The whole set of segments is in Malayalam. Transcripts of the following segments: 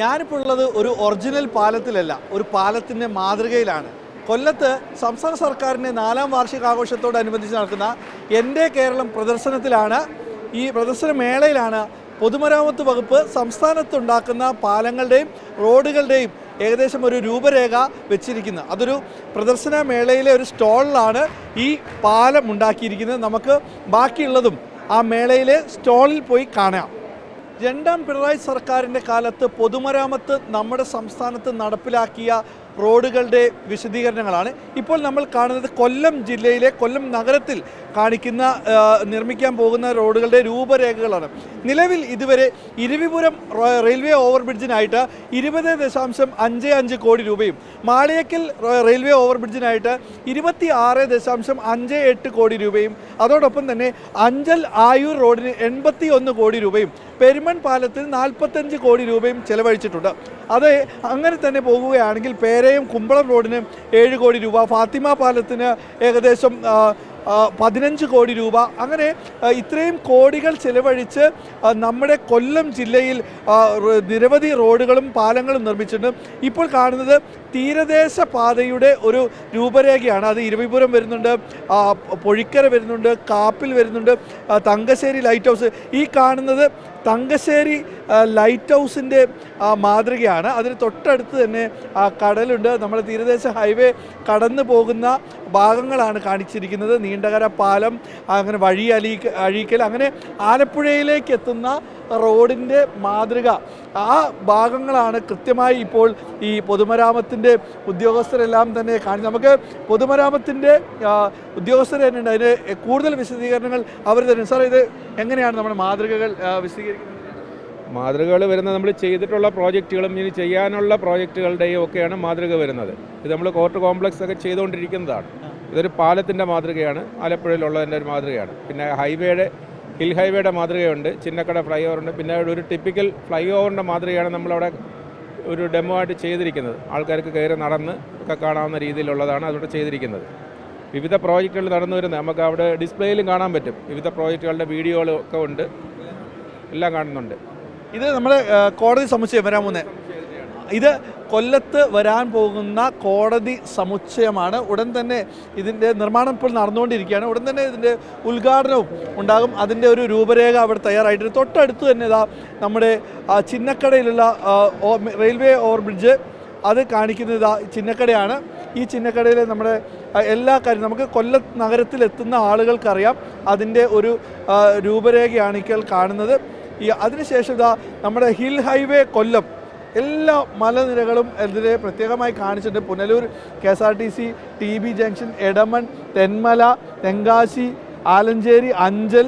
ഞാനിപ്പോൾ ഉള്ളത് ഒരു ഒറിജിനൽ പാലത്തിലല്ല ഒരു പാലത്തിന്റെ മാതൃകയിലാണ്. കൊല്ലത്ത് സംസ്ഥാന സർക്കാരിന്റെ നാലാം വാർഷികാഘോഷത്തോടനുബന്ധിച്ച് നടക്കുന്ന എന്റെ കേരളം പ്രദർശനത്തിലാണ് ഈ പ്രദർശന മേളയിലാണ് പൊതുമരാമത്ത് വകുപ്പ് സംസ്ഥാനത്തുണ്ടാക്കുന്ന പാലങ്ങളുടെയും റോഡുകളുടെയും ഏകദേശം ഒരു രൂപരേഖ വെച്ചിരിക്കുന്നത്. അതൊരു പ്രദർശന മേളയിലെ ഒരു സ്റ്റോളിലാണ് ഈ പാലം ഉണ്ടാക്കിയിരിക്കുന്നത്. നമുക്ക് ബാക്കിയുള്ളതും ആ മേളയിലെ സ്റ്റോളിൽ പോയി കാണാം. രണ്ടാം പിണറായി സർക്കാരിന്റെ കാലത്ത് പൊതുമരാമത്ത് നമ്മുടെ സംസ്ഥാനത്ത് നടപ്പിലാക്കിയ റോഡുകളുടെ വിശദീകരണങ്ങളാണ്. ഇപ്പോൾ നമ്മൾ കാണുന്നത് കൊല്ലം ജില്ലയിലെ കൊല്ലം നഗരത്തിൽ കാണിക്കുന്ന നിർമ്മിക്കാൻ പോകുന്ന റോഡുകളുടെ രൂപരേഖകളാണ്. നിലവിൽ ഇതുവരെ ഇരുവിപുരം റെയിൽവേ ഓവർബ്രിഡ്ജിനായിട്ട് ഇരുപത് ദശാംശം അഞ്ച് അഞ്ച് കോടി രൂപയും മാളിയക്കൽ റെയിൽവേ ഓവർബ്രിഡ്ജിനായിട്ട് ഇരുപത്തി ആറ് ദശാംശം അഞ്ച് എട്ട് കോടി രൂപയും അതോടൊപ്പം തന്നെ അഞ്ചൽ ആയൂർ റോഡിന് എൺപത്തി ഒന്ന് കോടി രൂപയും പെരുമൺ പാലത്തിന് നാൽപ്പത്തഞ്ച് കോടി രൂപയും ചെലവഴിച്ചിട്ടുണ്ട്. അത് അങ്ങനെ തന്നെ പോകുകയാണെങ്കിൽ പേരയം കുമ്പളം റോഡിന് ഏഴ് കോടി രൂപ ഫാത്തിമ പാലത്തിന് ഏകദേശം പതിനഞ്ച് കോടി രൂപ. അങ്ങനെ ഇത്രയും കോടികൾ ചിലവഴിച്ച് നമ്മുടെ കൊല്ലം ജില്ലയിൽ നിരവധി റോഡുകളും പാലങ്ങളും നിർമ്മിച്ചിട്ടുണ്ട്. ഇപ്പോൾ കാണുന്നത് തീരദേശ പാതയുടെ ഒരു രൂപരേഖയാണ്. അത് ഇരവിപുരം വരുന്നുണ്ട് പൊഴിക്കര വരുന്നുണ്ട് കാപ്പിൽ വരുന്നുണ്ട് തങ്കശ്ശേരി ലൈറ്റ് ഹൗസ്. ഈ കാണുന്നത് തങ്കശ്ശേരി ലൈറ്റ് ഹൗസിന്റെ മാതൃകയാണ്. അതിന് തൊട്ടടുത്ത് തന്നെ കടലുണ്ട്. നമ്മുടെ തീരദേശ ഹൈവേ കടന്നു പോകുന്ന ഭാഗങ്ങളാണ് കാണിച്ചിരിക്കുന്നത്. നീണ്ടകര പാലം അങ്ങനെ വഴി അലീ അഴീക്കൽ അങ്ങനെ ആലപ്പുഴയിലേക്ക് എത്തുന്ന റോഡിന്റെ മാതൃക. ആ ഭാഗങ്ങളാണ് കൃത്യമായി ഇപ്പോൾ ഈ പൊതുമരാമത്തിന്റെ ഉദ്യോഗസ്ഥരെല്ലാം തന്നെ കാണി നമുക്ക് പൊതുമരാമത്തിന്റെ ഉദ്യോഗസ്ഥർ തന്നെയുണ്ട്. അതിന് കൂടുതൽ വിശദീകരണങ്ങൾ അവർ തരും സാർ ഇത് എങ്ങനെയാണ് നമ്മുടെ മാതൃകകൾ വിശദീകരിക്കുന്നത്? മാതൃകകൾ വരുന്നത് നമ്മൾ ചെയ്തിട്ടുള്ള പ്രോജക്റ്റുകളും ഇനി ചെയ്യാനുള്ള പ്രോജക്റ്റുകളുടെയും ഒക്കെയാണ് മാതൃക വരുന്നത്. ഇത് നമ്മൾ കോർട്ട് കോംപ്ലക്സ് ഒക്കെ ചെയ്തുകൊണ്ടിരിക്കുന്നതാണ്. ഇതൊരു പാലത്തിന്റെ മാതൃകയാണ്. ആലപ്പുഴയിലുള്ളതിന്റെ ഒരു മാതൃകയാണ്. പിന്നെ ഹൈവേയുടെ ഹിൽ ഹൈവേയുടെ മാതൃകയുണ്ട് ചിന്നക്കട ഫ്ലൈ ഓവറുണ്ട് പിന്നെ ഒരു ടിപ്പിക്കൽ ഫ്ലൈ ഓവറിന്റെ മാതൃകയാണ് നമ്മളവിടെ ഒരു ഡെമോ ആയിട്ട് ചെയ്തിരിക്കുന്നത്. ആൾക്കാർക്ക് കയറി നടന്ന് ഒക്കെ കാണാവുന്ന രീതിയിലുള്ളതാണ് അതുകൊണ്ട് ചെയ്തിരിക്കുന്നത്. വിവിധ പ്രോജക്റ്റുകൾ നടന്നു വരുന്നത് നമുക്ക് അവിടെ ഡിസ്പ്ലേയിലും കാണാൻ പറ്റും. വിവിധ പ്രോജക്റ്റുകളുടെ വീഡിയോകളും ഒക്കെ ഉണ്ട്. എല്ലാം കാണുന്നുണ്ട്. ഇത് നമ്മുടെ ആ, കോടതി സമുച്ചയം വരാൻ പോകുന്നത്. ഇത് കൊല്ലത്ത് വരാൻ പോകുന്ന കോടതി സമുച്ചയമാണ്. ഉടൻ തന്നെ ഇതിന്റെ നിർമ്മാണം ഇപ്പോൾ നടന്നുകൊണ്ടിരിക്കുകയാണ്. ഉടൻ തന്നെ ഇതിന്റെ ഉദ്ഘാടനവും ഉണ്ടാകും. അതിന്റെ ഒരു രൂപരേഖ അവിടെ തയ്യാറായിട്ടുണ്ട്. തൊട്ടടുത്ത് തന്നെ ഇതാ നമ്മുടെ ചിന്നക്കടയിലുള്ള റെയിൽവേ ഓവർ ബ്രിഡ്ജ് അത് കാണിക്കുന്നത് ഇതാ ചിന്നക്കടയാണ്. ഈ ചിന്നക്കടയിലെ നമ്മുടെ എല്ലാ കാര്യം നമുക്ക് കൊല്ലം നഗരത്തിലെത്തുന്ന ആളുകൾക്കറിയാം. അതിന്റെ ഒരു രൂപരേഖയാണ് ഇപ്പോൾ കാണുന്നത്. ഈ അതിനുശേഷം ഇതാ നമ്മുടെ ഹിൽ ഹൈവേ കൊല്ലം. എല്ലാ മലനിരകളും ഇതിനെ പ്രത്യേകമായി കാണിച്ചിട്ടുണ്ട്. Punalur K S R T C T B junction Edamon Thenmala Tenkasi Alancherry Anchal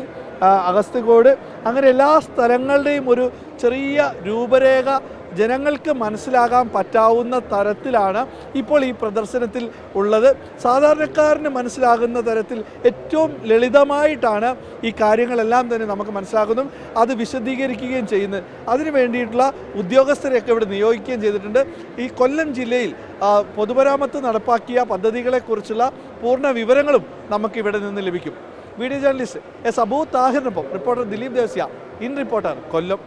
Agasthyakode അങ്ങനെ എല്ലാ സ്ഥലങ്ങളുടെയും ഒരു ചെറിയ രൂപരേഖ ജനങ്ങൾക്ക് മനസ്സിലാകാൻ പറ്റാവുന്ന തരത്തിലാണ് ഇപ്പോൾ ഈ പ്രദർശനത്തിൽ ഉള്ളത്. സാധാരണക്കാരന് മനസ്സിലാകുന്ന തരത്തിൽ ഏറ്റവും ലളിതമായിട്ടാണ് ഈ കാര്യങ്ങളെല്ലാം തന്നെ നമുക്ക് മനസ്സിലാക്കുന്നതും അത് വിശദീകരിക്കുകയും ചെയ്യുന്നത് അതിനു വേണ്ടിയിട്ടുള്ള ഉദ്യോഗസ്ഥരെയൊക്കെ ഇവിടെ നിയോഗിക്കുകയും ചെയ്തിട്ടുണ്ട്. ഈ കൊല്ലം ജില്ലയിൽ പൊതുമരാമത്ത് നടപ്പാക്കിയ പദ്ധതികളെക്കുറിച്ചുള്ള പൂർണ വിവരങ്ങളും നമുക്കിവിടെ നിന്ന് ലഭിക്കും. Video journalist S Abu താഹിറിനൊപ്പം reporter Dileep Devasya. In reporter Kollam.